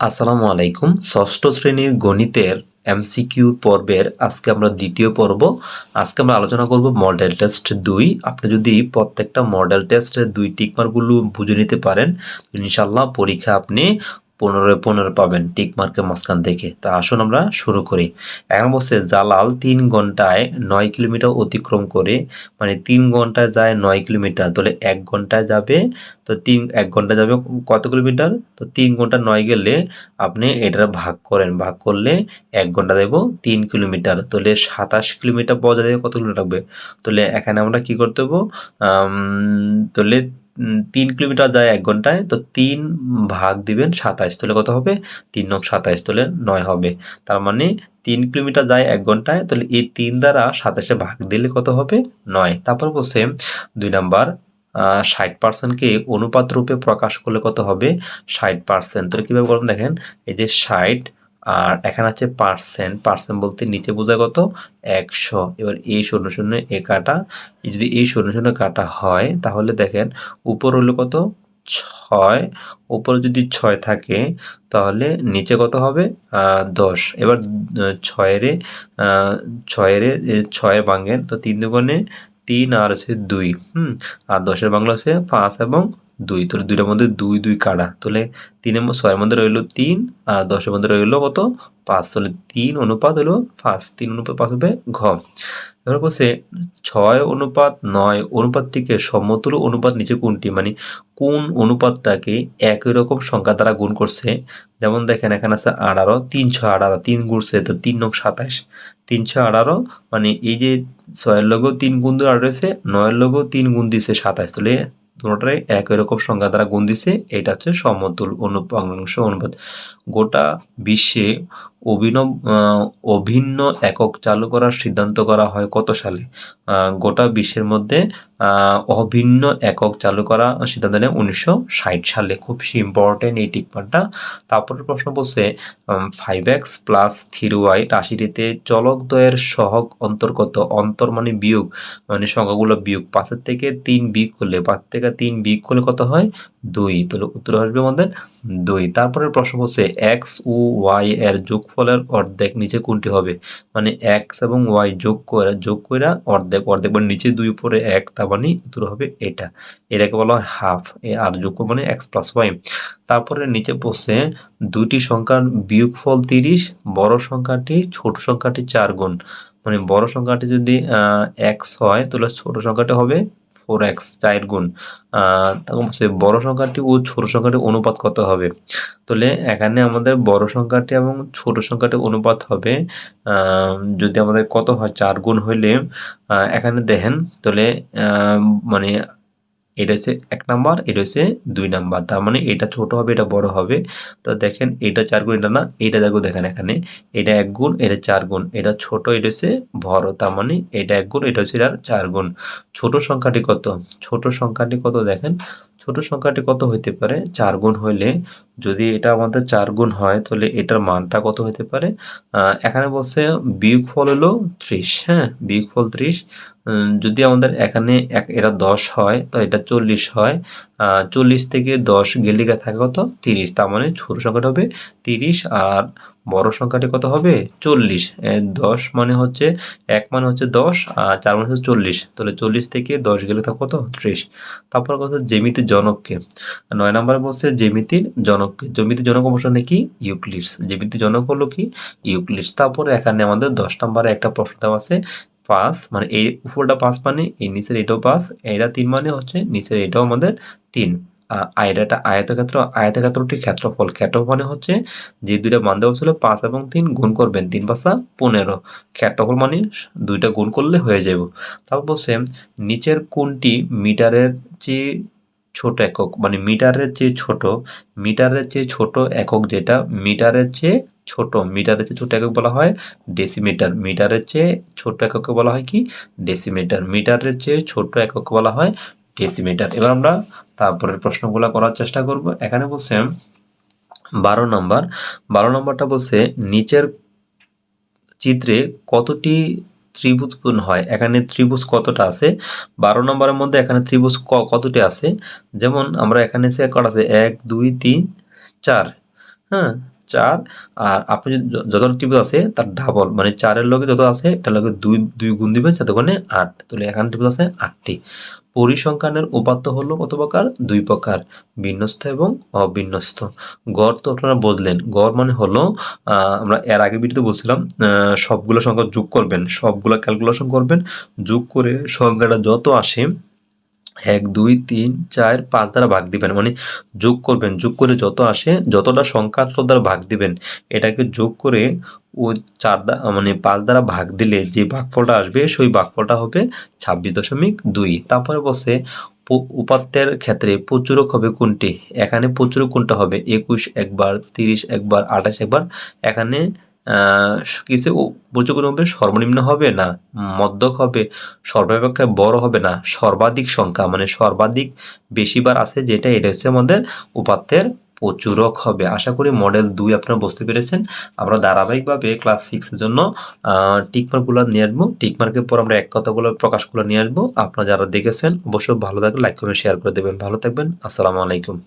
আসসালামু আলাইকুম। ষষ্ঠ শ্রেণির গণিতের এমসিকিউ পর্বের আজকে আমরা দ্বিতীয় পর্ব। আজকে আমরা আলোচনা করব মডেল টেস্ট দুই। আপনি যদি প্রত্যেকটা মডেল টেস্টের দুই টিকমারগুলো বুঝে নিতে পারেন ইনশাল্লাহ পরীক্ষা আপনি পনেরো পনেরো পাবেন টিক মার্কের মাঝখান থেকে। তা আসুন আমরা শুরু করি। এখন বলছে, জালাল তিন ঘন্টায় নয় কিলোমিটার অতিক্রম করে মানে তিন ঘন্টায় যায় নয় কিলোমিটার, তাহলে এক ঘন্টায় যাবে, তো তিন, এক ঘণ্টা যাবে কত কিলোমিটার? তো তিন ঘণ্টা নয় গেলে আপনি এটা ভাগ করেন, ভাগ করলে এক ঘণ্টা দেবো তিন কিলোমিটার, তাহলে সাতাশ কিলোমিটার পাওয়া যাবে কত কিলোমিটার লাগবে? তাহলে এখানে আমরা কি করতে হব? তাহলে তিন কিলোমিটার যায় এক ঘন্টায়, তো তিন ভাগ দিবেন সাতাশ তাহলে কত হবে? তিন নং সাতাশ তাহলে নয় হবে। তার মানে তিন কিলোমিটার যায় এক ঘন্টায়, তাহলে এই তিন দ্বারা সাতাশে ভাগ দিলে কত হবে? নয়। তারপর বলছে, দুই নাম্বার ষাট পার্সেন্টকে অনুপাত রূপে প্রকাশ করলে কত হবে? ষাট পার্সেন্ট তাহলে কীভাবে করবেন দেখেন, এই যে ষাট আর এখানে আছে পার্সেন্ট পার্সেন্ট বলতে নিচে বোঝা কত? একশো। এবার এই শূন্য শূন্য এ কাটা। যদি এই শূন্য শূন্য কাটা হয়, তাহলে দেখেন উপর হলো কত? ছয়। উপরে যদি ছয় থাকে, তাহলে নিচে কত হবে? দশ। এবার ছয়েরে ছয়েরে ছয়ের ভাঙেন তো তিন দুগুণে তিন আর হচ্ছে দুই, হুম? আর দশের বাংলা হচ্ছে পাঁচ এবং দুই তাহলে দুইটার মধ্যে দুই দুই কাটা তাহলে তিনের ছয়ের মধ্যে রইল তিন, আর দশের মধ্যে রইল কত? পাঁচ। তাহলে তিন অনুপাত হলো পাঁচ। তিন অনুপাত পাঁচ হবে ঘ। এবার বলছে ছয় অনুপাত নয় অনুপাতটিকে সমতুল অনুপাত নিচে কোনটি? মানে কোন অনুপাতটাকে একই রকম সংখ্যা দ্বারা গুণ করছে? যেমন দেখেন, এখানে আছে আঠারো তিনশো আঠারো, তিন গুণছে, তো তিন নং সাতাশ। তিন তিনশো আঠারো মানে এই যে ছয়ের লগেও তিন গুণ দিয়ে আঠারো নয়ের লগেও তিন গুণ দিছে সাতাশ। তাহলে দুটোটাই একই রকম সংখ্যা দ্বারা গুণ দিছে। এটা হচ্ছে সমতুল অনুপাংশ অনুপাত। গোটা বিশ্বে অভিনব অভিন্ন একক চালু করার সিদ্ধান্ত করা হয় কত সালে? গোটা বিশ্বের মধ্যে অভিন্ন একক চালু করা সিদ্ধান্ত নেয় উনিশশো সালে। খুব ইম্পর্টেন্ট এই টিকমারটা তারপরে প্রশ্ন বলছে five X plus three Y রাশিটিতে চলকদ্বয়ের সহক অন্তর্গত অন্তর মানে বিয়োগ মানে সংখ্যাগুলো বিয়োগ। পাঁচের থেকে তিন বিয়োগ করলে পাঁচ থেকে তিন বিয়োগ করলে কত হয়? দুই, তাহলে উত্তর আসবে আমাদের দুই। তারপরে প্রশ্ন বলছে এক্স ও ওয়াই এর যোগফলের অর্ধেক নিচে কোনটি হবে? মানে এক্স এবং ওয়াই যোগ করে যোগ করে অর্ধেক অর্ধেক মানে নিচে দুই, উপরে এক, তার মানে উত্তর হবে এটা। এটাকে বলা হয় হাফ এ আর যোগ মানে এক্স প্লাস ওয়াই তারপরে নিচে বসে দুটি সংখ্যার বিয়োগফল তিরিশ, বড় সংখ্যাটি ছোট সংখ্যাটি চার গুণ। মানে বড় সংখ্যাটি যদি এক্স হয়, তাহলে ছোট সংখ্যাটি হবে ফোর এক্স চার গুণ তখন বলছে বড় সংখ্যাটি ও ছোট সংখ্যাটি অনুপাত কত হবে? তাহলে এখানে আমাদের বড় সংখ্যাটি এবং ছোট সংখ্যাটি অনুপাত হবে যদি আমাদের কত হয়, চার গুণ হইলে এখানে দেখেন, তাহলে মানে এটা হচ্ছে এক নাম্বার, এটা হচ্ছে দুই নাম্বার। তার মানে এটা ছোট হবে, এটা বড় হবে। তো দেখেন, এটা চার গুণ, এটা না, এটা দেখো, দেখেন এখানে। এটা এক গুণ, এটা চার গুণ। এটা ছোট, এটা হচ্ছে বড়। তার মানে এটা এক গুণ, এটা হচ্ছে এটার চার গুণ। ছোট সংখ্যাটি কত? ছোট সংখ্যাটি কত দেখেন? ছোট সংখ্যাটি কত হইতে পারে? চার গুণ হইলে যদি এটা আমাদের চার গুণ হয়, তাহলে এটার মানটা কত হতে পারে? এখানে বলছে বিয়োগ ফল হলো ত্রিশ হ্যাঁ? বিয়োগ ফল ত্রিশ। যদি আমাদের এখানে এক, এটা দশ হয় তো এটা চল্লিশ হয়। চল্লিশ থেকে দশ গেলে থাকে কত? তিরিশ। তার মানে ছোট সংখ্যাটা হবে তিরিশ। আর বড় সংখ্যাটি কত হবে? চল্লিশ। দশ মানে হচ্ছে, এক মানে হচ্ছে দশ, আর চার মানে হচ্ছে চল্লিশ। তাহলে চল্লিশ থেকে দশ গেলে থাকে কত? ত্রিশ। তারপর কথা জেমিতির জনককে। নয় নম্বরে বলছে জেমিতির জনককে। জমিতির জনক অবশ্য নাকি ইউক্লিডস জেমিতির জনক হলো কি? ইউক্লিডস তারপরে এখানে আমাদের দশ নম্বরে একটা প্রশ্ন দেওয়া আছে, পাঁচ। মানে এই উপরটা পাঁচ মানে এই নিচের এটাও পাঁচ এটা তিন মানে হচ্ছে, নিচের এটাও আমাদের তিন। একটা আয়তক্ষেত্র আয়তক্ষেত্রটি ক্ষেত্রফল। ক্ষেত্রফল মানে হচ্ছে যে দুইটা মান দেওয়া ছিল, পাঁচ এবং তিন গুণ করবেন। তিন পাঁচা পনেরো। ক্ষেত্রফল মানে দুইটা গুণ করলে হয়ে যাব তারপর বলছে, নিচের কোনটি মিটারের চেয়ে ছোট একক মানে মিটারের চেয়ে ছোট, মিটারের চেয়ে ছোট একক যেটা মিটারের চেয়ে ছোট। মিটারের চেয়ে ছোট একক বলা হয় ডেসিমিটার। মিটারের চেয়ে ছোট এককে বলা হয় কি? ডেসিমিটার। মিটারের চেয়ে ছোট একক বলা হয় ডেসিমিটার এবার আমরা তারপরের প্রশ্নগুলো করার চেষ্টা করব। এখানে বলছে, বারো নম্বর। বারো নম্বরটা বলছে, নিচের চিত্রে কতটি ত্রিভুজ পূর্ণ হয়? এখানে ত্রিভুজ কতটা আছে? বারো নম্বরের মধ্যে এখানে ত্রিভুজ কতটি আছে? যেমন আমরা এখানে সে করা আছে, এক, দুই, তিন, চার। হ্যাঁ চার। আর আপনি যত ত্রিভুজ আছে, তার ডাবল মানে চারের লগে যত আছে, এটার লগে দুই দুই গুণ দিবেন যাতে আট। তাহলে এখানে ত্রিভুজ আছে আটটি। পরিসংখ্যানের উপাত্ত হলো কত প্রকার দুই প্রকার, বিন্যস্ত এবং অবিন্যস্ত। গড় তো আপনারা বললেন। গড় মানে হলো আমরা এর আগে ভিডিওতে বলছিলাম সবগুলো সংখ্যা যোগ করবেন, সবগুলো ক্যালকুলেশন করবেন, যোগ করে সংখ্যাটা যত আসে এক, দুই, তিন, চার, পাঁচ দ্বারা ভাগ দিবেন। মানে যোগ করবেন। যোগ করে যত আসে, যতটা সংখ্যা তত দ্বারা ভাগ দিবেন। এটাকে যোগ করে ও চার মানে পাঁচ দ্বারা ভাগ দিলে যে ভাগফলটা আসবে, সেই ভাগফলটা হবে ছাব্বিশ দশমিক দুই। তারপরে বসে উপাত্তের ক্ষেত্রে প্রচুরক হবে কোনটি? এখানে প্রচুরক কোনটা হবে? একুশ একবার, তিরিশ একবার, আঠাশ একবার। এখানে প্রচুর হবে সর্বনিম্ন হবে না, মধ্যক হবে সর্বাপেক্ষা বড় হবে না, সর্বাধিক সংখ্যা মানে সর্বাধিক বেশিবার আছে যেটা, এটা হচ্ছে আমাদের উপাত্তের প্রচুরক হবে। আশা করি মডেল দুই আপনারা বুঝতে পেরেছেন। আমরা ধারাবাহিকভাবে ক্লাস সিক্সের জন্য টিকমার্কগুলো নিয়ে আসব। টিকমার্কের পর আমরা এক কথাগুলো প্রকাশগুলো নিয়ে আসব। আপনারা যারা দেখেছেন, অবশ্যই ভালো থাকলে লাইক কমেন্ট শেয়ার করে দেবেন। ভালো থাকবেন, আসসালামু আলাইকুম।